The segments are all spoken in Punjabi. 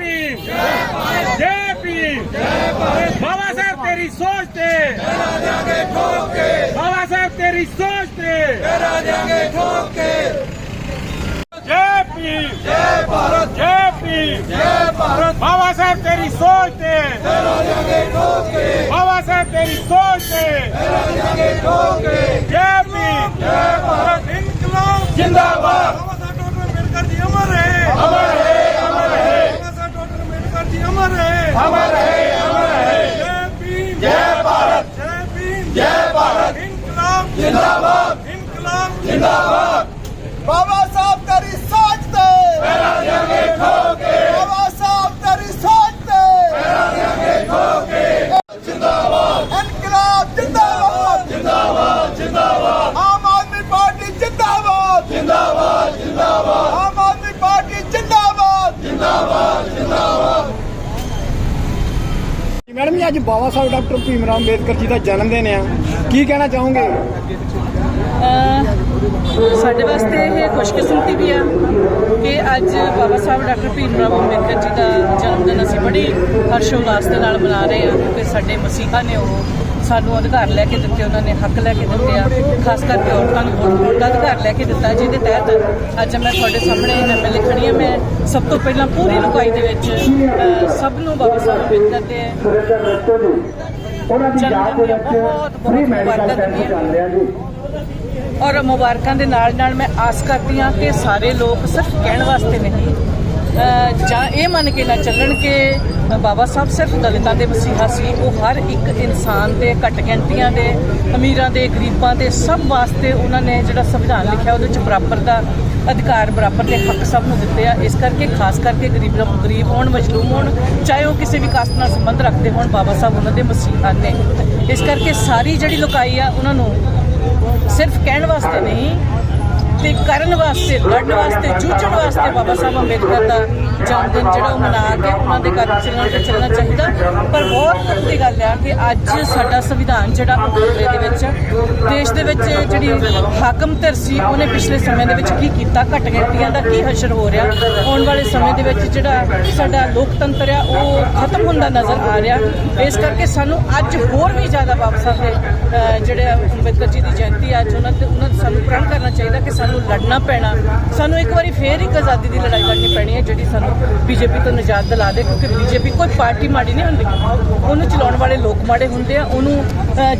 ਭੀਮ ਜੈ ਭਾਰਤ ਜੈ ਭੀਮ ਜੈ ਭਾਰਤ ਬਾਬਾ ਸਾਹਿਬ ਤੇਰੀ ਸੋਚ ਤੇ ਕਰਾ ਜਾਗੇ ਠੋਕ ਕੇ ਬਾਬਾ ਸਾਹਿਬ ਤੇਰੀ ਸੋਚ ਤੇ ਕਰਾ ਜਾਗੇ ਠੋਕ ਕੇ ਜੈ ਭੀਮ ਜੈ ਭਾਰਤ ਜੈ ਭੀਮ ਜੈ ਭਾਰਤ ਬਾਬਾ ਸਾਹਿਬ ਤੇਰੀ ਸੋਚ ਤੇ ਕਰਾ ਜਾਗੇ ਠੋਕ ਕੇ ਬਾਬਾ ਸਾਹਿਬ ਤੇਰੀ ਸੋਚ ਤੇ ਕਰਾ ਜਾਗੇ ਠੋਕ ਕੇ ਜੈ ਭੀਮ ਜੈ ਭਾਰਤ जिंदाबाद अमर है अमर है अमर है अमर है अमर है अमर है जय भीम जय भारत जय भीम जय भारत इनकलाब जिंदाबाद इनकलाब जिंदाबाद बाबा ਅੱਜ ਬਾਬਾ ਸਾਹਿਬ ਡਾਕਟਰ ਭੀਮ ਰਾਓ ਅੰਬੇਦਕਰ ਜੀ ਦਾ ਜਨਮ ਦਿਨ ਆ। ਕੀ ਕਹਿਣਾ ਚਾਹੋਗੇ? ਅਹ, ਸਾਡੇ ਵਾਸਤੇ ਇਹ ਖੁਸ਼ਕਿਸਮਤੀ ਵੀ ਆ ਕਿ ਅੱਜ ਬਾਬਾ ਸਾਹਿਬ ਡਾਕਟਰ ਭੀਮ ਰਾਓ ਅੰਬੇਦਕਰ ਜੀ ਦਾ ਜਨਮ ਦਿਨ ਅਸੀਂ ਬੜੀ ਹਰਸ਼ੋ ਉਲਾਸ ਦੇ ਨਾਲ ਮਨਾ ਰਹੇ ਹਾਂ ਕਿਉਂਕਿ ਸਾਡੇ ਮਸੀਹਾ ਨੇ ਉਹ ਸਾਨੂੰ ਅਧਿਕਾਰ ਲੈ ਕੇ ਦਿੱਤੇ ਉਹਨਾਂ ਨੇ ਹੱਕ ਲੈ ਕੇ ਦਿੱਤੇ ਆ। ਖਾਸ ਕਰਕੇ ਔਰਤਾਂ ਨੂੰ ਵੋਟ ਪਾਉਣ ਦਾ ਅਧਿਕਾਰ ਲੈ ਕੇ ਦਿੱਤਾ ਜਿਹਦੇ ਤਹਿਤ ਅੱਜ ਮੈਂ ਤੁਹਾਡੇ ਸਾਹਮਣੇ ਐਮਐਲਏ ਖੜੀ ਹਾਂ। ਮੈਂ ਸਭ ਤੋਂ ਪਹਿਲਾਂ ਪੂਰੀ ਲੁਕਾਈ ਦੇ ਵਿੱਚ ਸਭ ਨੂੰ ਬਾਬਾ ਸਾਹਿਬ ਅੰਬੇਦਕਰ ਦੇ ਉਹਨਾਂ ਦੀ ਜਨਮ ਯਾਦ ਦਿਨ ਦੇ ਦੀਆਂ ਵਿੱਚ ਬਹੁਤ ਫ੍ਰੀ ਬਹੁਤ ਮੈਡੀਕਲ ਮੁਬਾਰਕਾਂ ਕੈਂਪ ਦਿੰਦੀ ਹਾਂ ਚੱਲ ਰਿਹਾ ਜੀ। ਔਰ ਮੁਬਾਰਕਾਂ ਦੇ ਨਾਲ ਨਾਲ ਮੈਂ ਆਸ ਕਰਦੀ ਹਾਂ ਕਿ ਸਾਰੇ ਲੋਕ ਸਿਰਫ ਕਹਿਣ ਵਾਸਤੇ ਨਹੀਂ ਜਾਂ ਇਹ ਮੰਨ ਕੇ ਨਾ ਚੱਲਣ ਕਿ ਬਾਬਾ ਸਾਹਿਬ ਸਿਰਫ ਦਲਿਤਾਂ ਦੇ ਮਸੀਹਾ ਸੀ। ਉਹ ਹਰ ਇੱਕ ਇਨਸਾਨ ਦੇ, ਘੱਟ ਗਿਣਤੀਆਂ ਦੇ, ਅਮੀਰਾਂ ਦੇ, ਗਰੀਬਾਂ ਦੇ ਸਭ ਵਾਸਤੇ ਉਹਨਾਂ ਨੇ ਜਿਹੜਾ ਸੰਵਿਧਾਨ ਲਿਖਿਆ, ਉਹਦੇ ਵਿੱਚ ਬਰਾਬਰ ਦਾ ਅਧਿਕਾਰ, ਬਰਾਬਰ ਦੇ ਹੱਕ ਸਭ ਨੂੰ ਦਿੱਤੇ ਆ। ਇਸ ਕਰਕੇ ਖਾਸ ਕਰਕੇ ਗਰੀਬ ਲੋਕ ਗਰੀਬ ਹੋਣ, ਮਜਲੂਮ ਹੋਣ, ਚਾਹੇ ਉਹ ਕਿਸੇ ਵੀ ਕਾਸਟ ਨਾਲ ਸੰਬੰਧ ਰੱਖਦੇ ਹੋਣ, ਬਾਬਾ ਸਾਹਿਬ ਉਹਨਾਂ ਦੇ ਮਸੀਹਾ ਨੇ। ਇਸ ਕਰਕੇ ਸਾਰੀ ਜਿਹੜੀ ਲੁਕਾਈ ਆ, ਉਹਨਾਂ ਨੂੰ ਸਿਰਫ ਕਹਿਣ ਵਾਸਤੇ ਨਹੀਂ ਤੇ ਕਰਨ ਵਾਸਤੇ, ਲੜਨ ਵਾਸਤੇ, ਜੂਝਣ ਵਾਸਤੇ ਬਾਬਾ ਸਾਹਿਬ ਅੰਬੇਦਕਰ ਦਾ ਜਨਮ ਦਿਨ ਜਿਹੜਾ ਉਹ ਮਨਾ ਕੇ ਉਹਨਾਂ ਦੇ ਘਰ ਚੱਲਣਾ ਤੇ ਚੱਲਣਾ ਚਾਹੀਦਾ। ਪਰ ਬਹੁਤ ਦੁੱਖ ਦੀ ਗੱਲ ਆ ਕਿ ਅੱਜ ਸਾਡਾ ਸੰਵਿਧਾਨ ਜਿਹੜਾ ਉਹ ਦੇ ਵਿੱਚ, ਦੇਸ਼ ਦੇ ਵਿੱਚ ਜਿਹੜੀ ਹਾਕਮ ਧਿਰ ਸੀ, ਉਹਨੇ ਪਿਛਲੇ ਸਮੇਂ ਦੇ ਵਿੱਚ ਕੀ ਕੀਤਾ? ਘੱਟ ਗਿਣਤੀਆਂ ਦਾ ਕੀ ਹਸ਼ਰ ਹੋ ਰਿਹਾ? ਆਉਣ ਵਾਲੇ ਸਮੇਂ ਦੇ ਵਿੱਚ ਜਿਹੜਾ ਸਾਡਾ ਲੋਕਤੰਤਰ ਆ, ਉਹ ਖਤਮ ਹੁੰਦਾ ਨਜ਼ਰ ਆ ਰਿਹਾ। ਇਸ ਕਰਕੇ ਸਾਨੂੰ ਅੱਜ ਹੋਰ ਵੀ ਜ਼ਿਆਦਾ ਬਾਬਾ ਸਾਹਿਬ ਦੇ ਜਿਹੜੇ ਅੰਬੇਦਕਰ ਜੀ ਦੀ ਜਯੰਤੀ ਅੱਜ ਉਹਨਾਂ ਤੇ ਉਹਨਾਂ ਦਾ ਸਾਨੂੰ ਪ੍ਰਣ ਕਰਨਾ ਚਾਹੀਦਾ ਕਿ ਸਾਨੂੰ ਲੜਨਾ ਪੈਣਾ, ਸਾਨੂੰ ਇੱਕ ਵਾਰੀ ਫੇਰ ਇੱਕ ਆਜ਼ਾਦੀ ਦੀ ਲੜਾਈ ਲੜਨੀ ਪੈਣੀ ਹੈ, ਜਿਹੜੀ ਸਾਨੂੰ ਬੀਜੇਪੀ ਤੋਂ ਨਜਾਤ ਦਿਲਾ ਦੇ, ਕਿਉਂਕਿ ਬੀਜੇਪੀ ਕੋਈ ਪਾਰਟੀ ਮਾੜੀ ਨਹੀਂ ਹੁੰਦੀ। ਉਹਨੂੰ ਚਲਾਉਣ ਵਾਲੇ ਲੋਕ ਮਾੜੇ ਹੁੰਦੇ ਆ, ਉਹਨੂੰ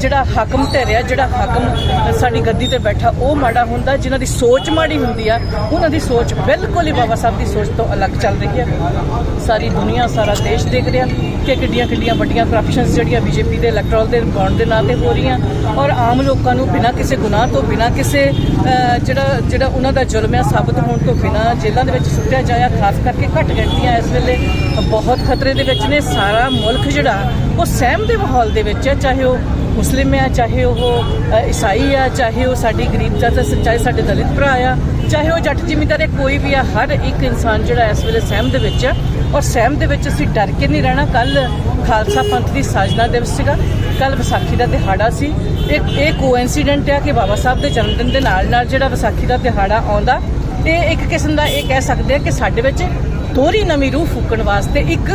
ਜਿਹੜਾ ਹਾਕਮ ਧਿਰਿਆ, ਜਿਹੜਾ ਹਾਕਮ ਸਾਡੀ ਗੱਦੀ ਤੇ ਬੈਠਾ, ਉਹ ਮਾੜਾ ਹੁੰਦਾ, ਜਿਨ੍ਹਾਂ ਦੀ ਸੋਚ ਮਾੜੀ ਹੁੰਦੀ ਆ, ਉਹਨਾਂ ਦੀ ਸੋਚ ਬਿਲਕੁਲ ਹੀ ਬਾਬਾ ਸਾਹਿਬ ਦੀ ਸੋਚ ਤੋਂ ਅਲੱਗ ਚੱਲ ਰਹੀ ਹੈ। ਸਾਰੀ ਦੁਨੀਆ, ਸਾਰਾ ਦੇਸ਼ ਦੇਖ ਰਿਹਾ ਕਿ ਕਿੱਡੀਆਂ ਕਿੱਡੀਆਂ ਵੱਡੀਆਂ ਕਰਪਸ਼ਨਸ ਜਿਹੜੀਆਂ ਬੀਜੇਪੀ ਦੇ ਇਲੈਕਟਰਲ ਦੇ ਬੌਂਡ ਦੇ ਨਾਂ ਤੇ ਹੋ ਰਹੀਆਂ, ਔਰ ਆਮ ਲੋਕਾਂ ਨੂੰ ਬਿਨਾਂ ਕਿਸੇ ਗੁਨਾਹ ਤੋਂ, ਬਿਨਾਂ ਕਿਸੇ ਜਿਹੜਾ ਜਿਹੜਾ ਉਹਨਾਂ ਦਾ ਜ਼ੁਲਮ ਹੈ ਸਾਬਤ ਹੋਣ ਤੋਂ ਬਿਨਾਂ ਜੇਲ੍ਹਾਂ ਦੇ ਵਿੱਚ ਸੁੱਟਿਆ ਜਾਇਆ, ਖਾਸ ਕਰਕੇ ਘੱਟ ਗਿਣਤੀਆਂ ਇਸ ਵੇਲੇ ਬਹੁਤ ਖਤਰੇ ਦੇ ਵਿੱਚ ਨੇ। ਸਾਰਾ ਮੁਲਕ ਜਿਹੜਾ, ਉਹ ਸਹਿਮ ਦੇ ਮਾਹੌਲ ਦੇ ਵਿੱਚ ਹੈ ਚਾਹੇ ਉਹ ਮੁਸਲਿਮ ਆ, ਚਾਹੇ ਉਹ ਈਸਾਈ ਆ, ਚਾਹੇ ਉਹ ਸਾਡੀ ਗਰੀਬ ਚਾਚਾ ਚਾਹੇ ਸਾਡੇ ਦਲਿਤ ਭਰਾ ਆ, ਚਾਹੇ ਉਹ ਜੱਟ ਜ਼ਿਮੀਂਦਾਰ ਕੋਈ ਵੀ ਆ, ਹਰ ਇੱਕ ਇਨਸਾਨ ਜਿਹੜਾ ਇਸ ਵੇਲੇ ਸਹਿਮ ਦੇ ਵਿੱਚ ਹੈ ਔਰ ਸਹਿਮ ਦੇ ਵਿੱਚ ਅਸੀਂ ਡਰ ਕੇ ਨਹੀਂ ਰਹਿਣਾ। ਕੱਲ ਖਾਲਸਾ ਪੰਥ ਦੀ ਸਾਜਨਾ ਦਿਵਸ ਸੀਗਾ। ਕੱਲ ਵਿਸਾਖੀ ਦਾ ਦਿਹਾੜਾ ਸੀ। ਇੱਕ, ਇਹ ਕੋਇਨਸੀਡੈਂਟ ਆ ਕਿ ਬਾਬਾ ਸਾਹਿਬ ਦੇ ਜਨਮ ਦਿਨ ਦੇ ਨਾਲ ਨਾਲ ਜਿਹੜਾ ਵਿਸਾਖੀ ਦਾ ਦਿਹਾੜਾ ਆਉਂਦਾ, ਇਹ ਇੱਕ ਕਿਸਮ ਦਾ, ਇਹ ਕਹਿ ਸਕਦੇ ਆ ਕਿ ਸਾਡੇ ਵਿੱਚ ਦੋਹਰੀ ਨਵੀਂ ਰੂਹ ਫੂਕਣ ਵਾਸਤੇ ਇੱਕ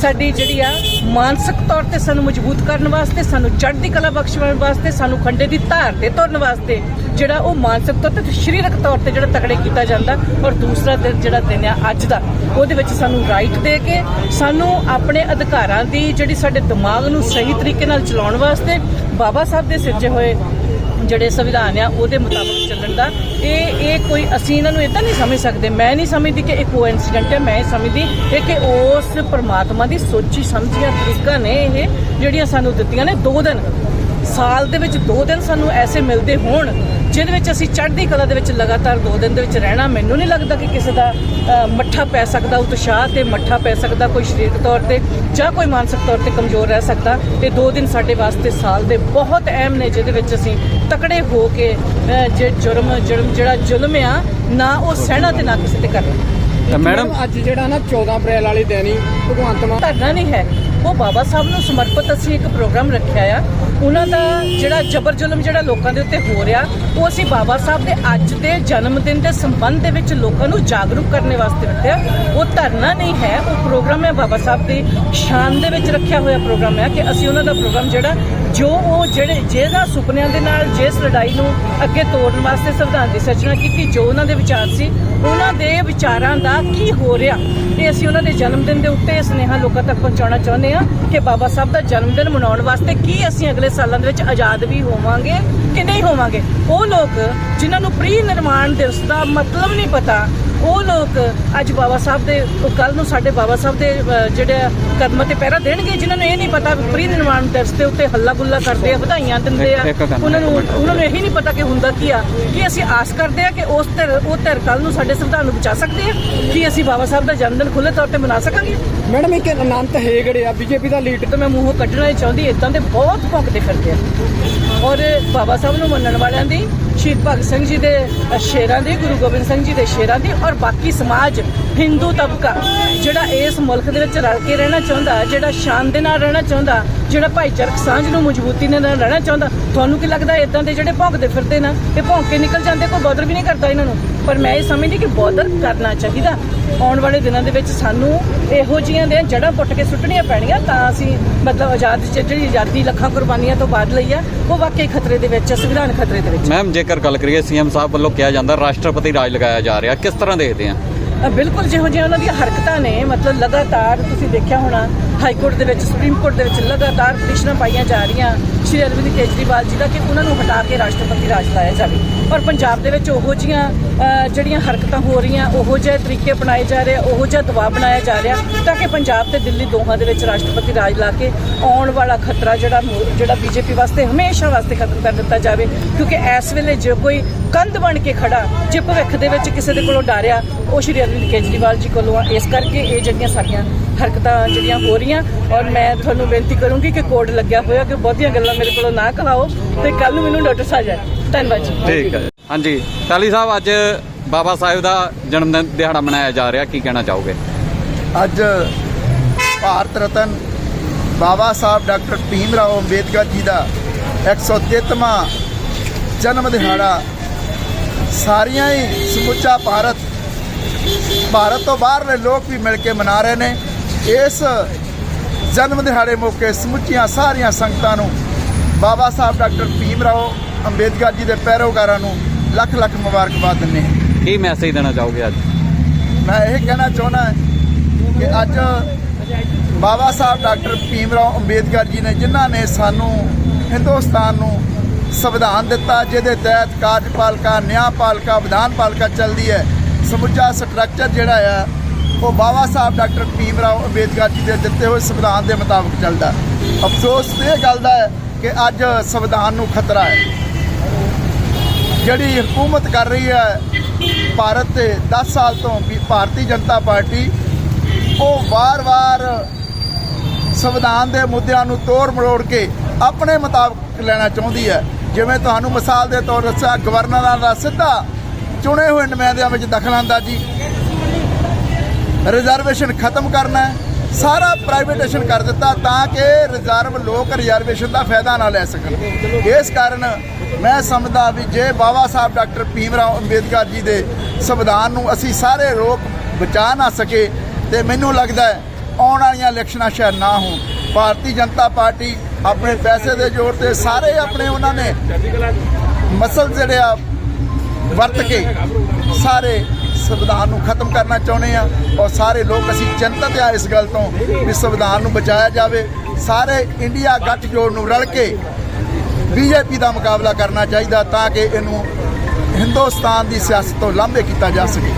ਸਾਡੀ ਜਿਹੜੀ ਆ ਮਾਨਸਿਕ ਤੌਰ ਤੇ ਸਾਨੂੰ ਮਜ਼ਬੂਤ ਕਰਨ ਵਾਸਤੇ, ਸਾਨੂੰ ਚੜ੍ਹਦੀ ਕਲਾ ਬਖਸ਼ਣ ਵਾਸਤੇ, ਸਾਨੂੰ ਖੰਡੇ ਦੀ ਧਾਰ ਤੇ ਤੁਰਨ ਵਾਸਤੇ ਜਿਹੜਾ ਉਹ ਮਾਨਸਿਕ ਤੌਰ ਤੇ ਸਰੀਰਕ ਤੌਰ ਤੇ ਜਿਹੜਾ ਤਕੜੇ ਕੀਤਾ ਜਾਂਦਾ ਔਰ ਦੂਸਰਾ ਦਿਨ ਜਿਹੜਾ ਦਿਨ ਆ ਅੱਜ ਦਾ, ਉਹਦੇ ਵਿੱਚ ਸਾਨੂੰ ਰਾਈਟ ਦੇ ਕੇ ਸਾਨੂੰ ਆਪਣੇ ਅਧਿਕਾਰਾਂ ਦੀ ਜਿਹੜੀ ਸਾਡੇ ਦਿਮਾਗ ਨੂੰ ਸਹੀ ਤਰੀਕੇ ਨਾਲ ਚਲਾਉਣ ਵਾਸਤੇ ਬਾਬਾ ਸਾਹਿਬ ਦੇ ਸਿਰਜੇ ਹੋਏ ਜਿਹੜੇ ਸੰਵਿਧਾਨ ਆ, ਉਹਦੇ ਮੁਤਾਬਕ ਚੱਲਣ ਦਾ। ਇਹ ਇਹ ਕੋਈ ਅਸੀਂ ਇਹਨਾਂ ਨੂੰ ਇਦਾਂ ਨਹੀਂ ਸਮਝ ਸਕਦੇ। ਮੈਂ ਨਹੀਂ ਸਮਝਦੀ ਕਿ ਇਹ ਕੋਇਨਸੀਡੈਂਟ ਹੈ ਮੈਂ ਇਹ ਸਮਝਦੀ ਇਹ ਕਿ ਉਸ ਪਰਮਾਤਮਾ ਦੀ ਸੋਚੀ ਸਮਝੀਆਂ ਤਰੀਕਾ ਨੇ ਇਹ, ਜਿਹੜੀਆਂ ਸਾਨੂੰ ਦਿੱਤੀਆਂ ਨੇ ਦੋ ਦਿਨ। ਸਾਲ ਦੇ ਵਿੱਚ ਦੋ ਦਿਨ ਸਾਨੂੰ ਐਸੇ ਮਿਲਦੇ ਹੋਣ ਜਿਹਦੇ ਵਿੱਚ ਅਸੀਂ ਚੜ੍ਹਦੀ ਕਲਾ ਦੇ ਵਿੱਚ ਲਗਾਤਾਰ ਦੋ ਦਿਨ ਦੇ ਵਿੱਚ ਰਹਿਣਾ ਮੈਨੂੰ ਨਹੀਂ ਲੱਗਦਾ ਕਿ ਕਿਸੇ ਦਾ ਮੱਠਾ ਪੈ ਸਕਦਾ ਉਤਸ਼ਾਹ ਤੇ ਮੱਠਾ ਪੈ ਸਕਦਾ ਕੋਈ ਸਰੀਰਕ ਤੌਰ ਤੇ ਜਾਂ ਕੋਈ ਮਾਨਸਿਕ ਤੌਰ ਤੇ ਕਮਜ਼ੋਰ ਰਹਿ ਸਕਦਾ। ਇਹ ਦੋ ਦਿਨ ਸਾਡੇ ਵਾਸਤੇ ਸਾਲ ਦੇ ਬਹੁਤ ਅਹਿਮ ਨੇ ਜਿਹਦੇ ਵਿੱਚ ਅਸੀਂ ਤਕੜੇ ਹੋ ਕੇ ਜੇ ਜੁਰਮ ਜੁਰਮ ਜਿਹੜਾ ਜ਼ੁਲਮ ਆ ਨਾ ਉਹ ਸਹਿਣਾ ਤੇ ਨਾ ਕਿਸੇ ਤੇ ਕਰਨਾ। ਤਾਂ ਮੈਡਮ ਅੱਜ ਜਿਹੜਾ ਨਾ 14 ਅਪ੍ਰੈਲ ਵਾਲੇ ਦਿਨ ਹੀ ਭਗਵੰਤ ਮਾਨ ਧਰਨਾ ਨਹੀਂ ਹੈ। ਉਹ ਬਾਬਾ ਸਾਹਿਬ ਨੂੰ ਸਮਰਪਿਤ ਅਸੀਂ ਇੱਕ ਪ੍ਰੋਗਰਾਮ ਰੱਖਿਆ ਆ। ਉਹਨਾਂ ਦਾ ਜਿਹੜਾ ਜਬਰ ਜ਼ੁਲਮ ਜਿਹੜਾ ਲੋਕਾਂ ਦੇ ਉੱਤੇ ਹੋ ਰਿਹਾ, ਉਹ ਅਸੀਂ ਬਾਬਾ ਸਾਹਿਬ ਦੇ ਅੱਜ ਦੇ ਜਨਮ ਦਿਨ ਦੇ ਸੰਬੰਧ ਦੇ ਵਿੱਚ ਲੋਕਾਂ ਨੂੰ ਜਾਗਰੂਕ ਕਰਨ ਵਾਸਤੇ ਰੱਖਿਆ। ਉਹ ਧਰਨਾ ਨਹੀਂ ਹੈ, ਉਹ ਪ੍ਰੋਗਰਾਮ ਹੈ ਬਾਬਾ ਸਾਹਿਬ ਦੀ ਸ਼ਾਨ ਦੇ ਵਿੱਚ ਰੱਖਿਆ ਹੋਇਆ ਪ੍ਰੋਗਰਾਮ ਹੈ ਕਿ ਅਸੀਂ ਉਹਨਾਂ ਦਾ ਪ੍ਰੋਗਰਾਮ ਜਿਹੜਾ, ਜੋ ਉਹ ਜਿਹੜੇ ਜਿਹਦਾ ਸੁਪਨਿਆਂ ਦੇ ਨਾਲ, ਜਿਸ ਲੜਾਈ ਨੂੰ ਅੱਗੇ ਤੋੜਨ ਵਾਸਤੇ ਸੰਵਿਧਾਨ ਦੀ ਸਿਰਜਣਾ ਕੀਤੀ, ਜੋ ਉਹਨਾਂ ਦੇ ਵਿਚਾਰ ਸੀ, ਉਹਨਾਂ ਦੇ ਵਿਚਾਰਾਂ ਦਾ ਕੀ ਹੋ ਰਿਹਾ? ਇਹ ਅਸੀਂ ਉਹਨਾਂ ਦੇ ਜਨਮ ਦਿਨ ਦੇ ਉੱਤੇ ਸੁਨੇਹਾ ਲੋਕਾਂ ਤੱਕ ਪਹੁੰਚਾਉਣਾ ਚਾਹੁੰਦੇ ਹਾਂ ਕਿ ਬਾਬਾ ਸਾਹਿਬ ਦਾ ਜਨਮ ਦਿਨ ਮਨਾਉਣ ਵਾਸਤੇ ਕੀ ਅਸੀਂ ਅਗਲੇ ਸਾਲਾਂ ਦੇ ਵਿੱਚ ਆਜ਼ਾਦ ਵੀ ਹੋਵਾਂਗੇ ਕਿ ਨਹੀਂ ਹੋਵਾਂਗੇ? ਉਹ ਲੋਕ ਜਿਨ੍ਹਾਂ ਨੂੰ ਪ੍ਰੀ ਨਿਰਮਾਣ ਦਿਵਸ ਦਾ ਮਤਲਬ ਨਹੀਂ ਪਤਾ ਉਹ ਲੋਕ ਅੱਜ ਬਾਬਾ ਸਾਹਿਬ ਦੇ ਕੱਲ ਨੂੰ ਸਾਡੇ ਬਾਬਾ ਸਾਹਿਬ ਦੇ ਜਿਹੜੇ ਕਦਮ ਤੇ ਪਹਿਰਾ ਦੇਣਗੇ ਜਿਨ੍ਹਾਂ ਨੂੰ ਇਹ ਨਹੀਂ ਪਤਾ ਪ੍ਰੀ ਨਿਰਮਾਣ ਦਿਵਸ ਦੇ ਉੱਤੇ ਹੱਲਾ ਗੁੱਲਾ ਕਰਦੇ ਆ ਵਧਾਈਆਂ ਦਿੰਦੇ ਆ। ਉਹਨਾਂ ਨੂੰ ਉਹਨਾਂ ਨੂੰ ਇਹੀ ਨਹੀਂ ਪਤਾ ਕਿ ਹੁੰਦਾ ਕੀ ਆ ਕਿ ਅਸੀਂ ਆਸ ਕਰਦੇ ਆ ਕਿ ਉਸ ਧਿਰ ਉਹ ਧਿਰ ਕੱਲ ਨੂੰ ਸਾਡੇ ਸੰਵਿਧਾਨ ਨੂੰ ਬਚਾ ਸਕਦੇ ਆ ਕਿ ਅਸੀਂ ਬਾਬਾ ਸਾਹਿਬ ਦਾ ਜਨਮ ਦਿਨ ਖੁੱਲ੍ਹੇ ਤੌਰ ਤੇ ਮਨਾ ਸਕਾਂਗੇ। ਮੈਡਮ ਇੱਕ ਅਨੰਤ ਹੇਗੜੇ ਆ ਬੀਜੇਪੀ ਦਾ ਲੀਡਰ ਤੇ ਮੈਂ ਮੂੰਹੋਂ ਕੱਢਣਾ ਚਾਹੁੰਦੀ ਇਦਾਂ ਦੇ ਬਹੁਤ ਭੌਂਕਦੇ ਫਿਰਦੇ ਆ। ਔਰ ਬਾਬਾ ਸਾਹਿਬ ਨੂੰ ਮੰਨਣ ਵਾਲਿਆਂ ਦੀ ਸ਼ਹੀਦ ਭਗਤ ਸਿੰਘ ਜੀ ਦੇ ਸ਼ੇਰਾਂ ਦੀ, ਗੁਰੂ ਗੋਬਿੰਦ ਸਿੰਘ ਜੀ ਦੇ ਸ਼ੇਰਾਂ ਦੀ ਔਰ ਬਾਕੀ ਸਮਾਜ, ਹਿੰਦੂ ਤਬਕਾ, ਜਿਹੜਾ ਇਸ ਮੁਲਕ ਦੇ ਵਿੱਚ ਰਲ ਕੇ ਰਹਿਣਾ ਚਾਹੁੰਦਾ, ਜਿਹੜਾ ਸ਼ਾਨ ਦੇ ਨਾਲ ਰਹਿਣਾ ਚਾਹੁੰਦਾ, ਜਿਹੜਾ ਭਾਈਚਾਰਕ ਸਾਂਝ ਨੂੰ ਮਜ਼ਬੂਤੀ ਨਾਲ ਰਹਿਣਾ ਚਾਹੁੰਦਾ, ਤੁਹਾਨੂੰ ਕੀ ਲੱਗਦਾ ਇਦਾਂ ਦੇ ਜਿਹੜੇ ਭੌਂਕਦੇ ਫਿਰਦੇ ਨਾ, ਇਹ ਭੌਂਕ ਨਿਕਲ ਜਾਂਦੇ ਕੋਈ ਬੋਦਰ ਵੀ ਨਹੀਂ ਕਰਦਾ ਇਹਨਾਂ ਨੂੰ? ਪਰ ਮੈਂ ਇਹ ਸਮਝਦੀ ਕਿ ਬੋਦਰ ਕਰਨਾ ਚਾਹੀਦਾ। ਆਉਣ ਵਾਲੇ ਦਿਨਾਂ ਦੇ ਵਿੱਚ ਸਾਨੂੰ ਇਹੋ ਜਿਹੀਆਂ ਦੇ ਜੜ੍ਹਾਂ ਪੁੱਟ ਕੇ ਸੁੱਟਣੀਆਂ ਪੈਣੀਆਂ, ਤਾਂ ਅਸੀਂ ਮਤਲਬ ਆਜ਼ਾਦ ਚ ਜਿਹੜੀ ਆਜ਼ਾਦੀ ਲੱਖਾਂ ਕੁਰਬਾਨੀਆਂ ਤੋਂ ਬਾਅਦ ਲਈ ਆ, ਉਹ ਵਾਕਈ ਖਤਰੇ ਦੇ ਵਿੱਚ ਸੰਵਿਧਾਨ ਖਤਰੇ ਦੇ ਵਿੱਚ ਮੈਮ ਜੇਕਰ ਗੱਲ ਕਰੀਏ, ਸੀਐਮ ਸਾਹਿਬ ਵੱਲੋਂ ਕਿਹਾ ਜਾਂਦਾ ਰਾਸ਼ਟਰਪਤੀ ਰਾਜ ਲਗਾਇਆ ਜਾ ਰਿਹਾ। ਕਿਸ ਤਰ੍ਹਾਂ ਦੇਖਦੇ ਆ? ਬਿਲਕੁਲ ਜਿਹੋ ਜਿਹੀਆਂ ਉਹਨਾਂ ਦੀਆਂ ਹਰਕਤਾਂ ਨੇ, ਮਤਲਬ ਲਗਾਤਾਰ ਤੁਸੀਂ ਦੇਖਿਆ ਹੋਣਾ, ਹਾਈ ਕੋਰਟ ਦੇ ਵਿੱਚ, ਸੁਪਰੀਮ ਕੋਰਟ ਦੇ ਵਿੱਚ ਲਗਾਤਾਰ ਪਟੀਸ਼ਨਾਂ ਪਾਈਆਂ ਜਾ ਰਹੀਆਂ। ਸ਼੍ਰੀ ਅਰਵਿੰਦ ਕੇਜਰੀਵਾਲ ਜੀ ਦਾ ਕਿ ਉਹਨਾਂ ਨੂੰ ਹਟਾ ਕੇ ਰਾਸ਼ਟਰਪਤੀ ਰਾਜ ਲਾਇਆ ਜਾਵੇ। ਪਰ ਪੰਜਾਬ ਦੇ ਵਿੱਚ ਉਹੋ ਜੀਆਂ ਜਿਹੜੀਆਂ ਹਰਕਤਾਂ ਹੋ ਰਹੀਆਂ, ਉਹੋ ਜਿਹੇ ਤਰੀਕੇ ਅਪਣਾਏ ਜਾ ਰਹੇ ਉਹੋ ਜਿਹਾ ਦਬਾਅ ਬਣਾਇਆ ਜਾ ਰਿਹਾ ਤਾਂ ਕਿ ਪੰਜਾਬ ਤੇ ਦਿੱਲੀ ਦੋਹਾਂ ਦੇ ਵਿੱਚ ਰਾਸ਼ਟਰਪਤੀ ਰਾਜ ਲਾ ਕੇ ਆਉਣ ਵਾਲਾ ਖਤਰਾ ਜਿਹੜਾ ਮੋ- ਜਿਹੜਾ ਬੀਜੇਪੀ ਵਾਸਤੇ ਹਮੇਸ਼ਾ ਵਾਸਤੇ ਖਤਮ ਕਰ ਦਿੱਤਾ ਜਾਵੇ। ਕਿਉਂਕਿ ਇਸ ਵੇਲੇ ਜੇ ਕੋਈ ਕੰਧ ਬਣ ਕੇ ਖੜਾ, ਜੇ ਭਵਿੱਖ ਦੇ ਵਿੱਚ ਕਿਸੇ ਦੇ ਕੋਲੋਂ ਡਰਿਆ ਉਹ ਸ਼੍ਰੀ ਅਰਵਿੰਦ ਕੇਜਰੀਵਾਲ ਜੀ ਕੋਲੋਂ ਆ। ਇਸ ਕਰਕੇ ਇਹ ਜਿਹੜੀਆਂ ਸਾਰੀਆਂ ਹਰਕਤਾਂ ਜਿਹੜੀਆਂ ਹੋ ਰਹੀਆਂ, ਔਰ ਮੈਂ ਤੁਹਾਨੂੰ ਬੇਨਤੀ ਕਰੂੰਗੀ ਕਿ ਕੋਡ ਲੱਗਿਆ ਹੋਇਆ ਕਿ ਬਹੁਤੀਆਂ ਗੱਲਾਂ ਮੇਰੇ ਕੋਲੋਂ ਨਾ ਕਹਾਓ ਤੇ ਕੱਲ ਨੂੰ ਮੈਨੂੰ ਨੋਟਿਸ ਆ ਜਾਏ ਧੰਨਵਾਦ ਜੀ। ਠੀਕ ਹੈ ਹਾਂਜੀ। ਟਾਲੀ ਸਾਹਿਬ, ਅੱਜ ਬਾਬਾ ਸਾਹਿਬ ਦਾ ਜਨਮ ਦਿਨ ਦਿਹਾੜਾ ਮਨਾਇਆ ਜਾ ਰਿਹਾ, ਕੀ ਕਹਿਣਾ ਚਾਹੋਗੇ? ਅੱਜ ਭਾਰਤ ਰਤਨ ਬਾਬਾ ਸਾਹਿਬ ਡਾਕਟਰ ਭੀਮ ਰਾਓ ਅੰਬੇਦਕਰ ਜੀ ਦਾ 133ਵਾਂ ਜਨਮ ਦਿਹਾੜਾ। ਸਾਰੀਆਂ ਹੀ ਸਮੁੱਚਾ ਭਾਰਤ ਭਾਰਤ ਤੋਂ ਬਾਹਰਲੇ ਲੋਕ ਵੀ ਮਿਲ ਕੇ ਮਨਾ ਰਹੇ ਨੇ। ਇਸ ਜਨਮ ਦਿਹਾੜੇ ਮੌਕੇ ਸਮੁੱਚੀਆਂ ਸਾਰੀਆਂ ਸੰਗਤਾਂ ਨੂੰ ਬਾਬਾ ਸਾਹਿਬ ਡਾਕਟਰ ਭੀਮ ਰਾਓ ਅੰਬੇਦਕਰ ਜੀ ਦੇ ਪੈਰੋਕਾਰਾਂ ਨੂੰ ਲੱਖ ਲੱਖ ਮੁਬਾਰਕਬਾਦ ਦਿੰਦੇ ਹਾਂ। ਕੀ ਮੈਸੇਜ ਦੇਣਾ ਚਾਹੋਗੇ ਅੱਜ? ਮੈਂ ਇਹ ਕਹਿਣਾ ਚਾਹੁੰਦਾ ਕਿ ਅੱਜ ਬਾਬਾ ਸਾਹਿਬ ਡਾਕਟਰ ਭੀਮ ਰਾਓ ਅੰਬੇਦਕਰ ਜੀ ਨੇ ਜਿਨ੍ਹਾਂ ਨੇ ਸਾਨੂੰ ਹਿੰਦੁਸਤਾਨ ਨੂੰ ਸੰਵਿਧਾਨ ਦਿੱਤਾ ਜਿਹਦੇ ਤਹਿਤ ਕਾਰਜਪਾਲਿਕਾ ਨਿਆਂਪਾਲਿਕਾ ਵਿਧਾਨਪਾਲਿਕਾ ਚੱਲਦੀ ਹੈ ਸਮੁੱਚਾ ਸਟਰਕਚਰ ਜਿਹੜਾ ਆ ਉਹ ਬਾਬਾ ਸਾਹਿਬ ਡਾਕਟਰ ਭੀਮ ਰਾਓ ਅੰਬੇਦਕਰ ਜੀ ਦੇ ਦਿੱਤੇ ਹੋਏ ਸੰਵਿਧਾਨ ਦੇ ਮੁਤਾਬਕ ਚੱਲਦਾ। ਅਫਸੋਸ ਇਹ ਗੱਲ ਦਾ ਹੈ ਕਿ ਅੱਜ ਸੰਵਿਧਾਨ ਨੂੰ ਖਤਰਾ ਹੈ। ਜਿਹੜੀ ਹਕੂਮਤ ਕਰ ਰਹੀ ਹੈ ਭਾਰਤ ਤੇ 10 ਸਾਲ ਤੋਂ ਵੀ ਭਾਰਤੀ ਜਨਤਾ ਪਾਰਟੀ, ਉਹ ਵਾਰ-ਵਾਰ ਸੰਵਿਧਾਨ ਦੇ ਮੁੱਦਿਆਂ ਨੂੰ ਤੋੜ ਮਰੋੜ ਕੇ ਆਪਣੇ ਮੁਤਾਬਕ ਲੈਣਾ ਚਾਹੁੰਦੀ ਹੈ। ਜਿਵੇਂ ਤੁਹਾਨੂੰ ਮਿਸਾਲ ਦੇ ਤੌਰ ਦੱਸਿਆ, ਗਵਰਨਰਾਂ ਦਾ ਸਿੱਧਾ ਚੁਣੇ ਹੋਏ ਨੁਮਾਇੰਦਿਆਂ ਵਿੱਚ ਦਖਲ ਅੰਦਾਜ਼ੀ। ਰਿਜ਼ਰਵੇਸ਼ਨ ਖਤਮ ਕਰਨਾ ਹੈ। ਸਾਰਾ ਪ੍ਰਾਈਵੇਟੇਸ਼ਨ ਕਰ ਦਿੱਤਾ ਤਾਂ ਕਿ ਰਿਜ਼ਰਵ ਲੋਕ ਰਿਜ਼ਰਵੇਸ਼ਨ ਦਾ ਫਾਇਦਾ ਨਾ ਲੈ ਸਕਣ। ਇਸ ਕਾਰਨ ਮੈਂ ਸਮਝਦਾ ਵੀ ਜੇ ਬਾਬਾ ਸਾਹਿਬ ਡਾਕਟਰ ਭੀਮ ਰਾਓ ਅੰਬੇਦਕਰ ਜੀ ਦੇ ਸੰਵਿਧਾਨ ਨੂੰ ਅਸੀਂ ਸਾਰੇ ਲੋਕ ਬਚਾ ਨਾ ਸਕੇ ਤੇ ਮੈਨੂੰ ਲੱਗਦਾ ਆਉਣ ਵਾਲੀਆਂ ਇਲੈਕਸ਼ਨਾਂ ਸ਼ਾਇਦ ਨਾ ਹੋਣ। ਭਾਰਤੀ ਜਨਤਾ ਪਾਰਟੀ ਆਪਣੇ ਪੈਸੇ ਦੇ ਜ਼ੋਰ ਤੇ ਸਾਰੇ ਆਪਣੇ ਉਹਨਾਂ ਨੇ ਮਸਲ ਜਿਹੜੇ ਆ ਵਰਤ ਕੇ ਸਾਰੇ ਸੰਵਿਧਾਨ ਨੂੰ ਖਤਮ ਕਰਨਾ ਚਾਹੁੰਦੇ ਆ ਔਰ ਸਾਰੇ ਲੋਕ ਅਸੀਂ ਚਿੰਤਤ ਆ ਇਸ ਗੱਲ ਤੋਂ ਵੀ ਸੰਵਿਧਾਨ ਨੂੰ ਬਚਾਇਆ ਜਾਵੇ। ਸਾਰੇ ਇੰਡੀਆ ਗੱਠਜੋੜ ਨੂੰ ਰਲ ਕੇ ਬੀਜੇਪੀ ਦਾ ਮੁਕਾਬਲਾ ਕਰਨਾ ਚਾਹੀਦਾ ਤਾਂ ਕਿ ਇਹਨੂੰ ਹਿੰਦੁਸਤਾਨ ਦੀ ਸਿਆਸਤ ਤੋਂ ਲਾਂਭੇ ਕੀਤਾ ਜਾ ਸਕੇ।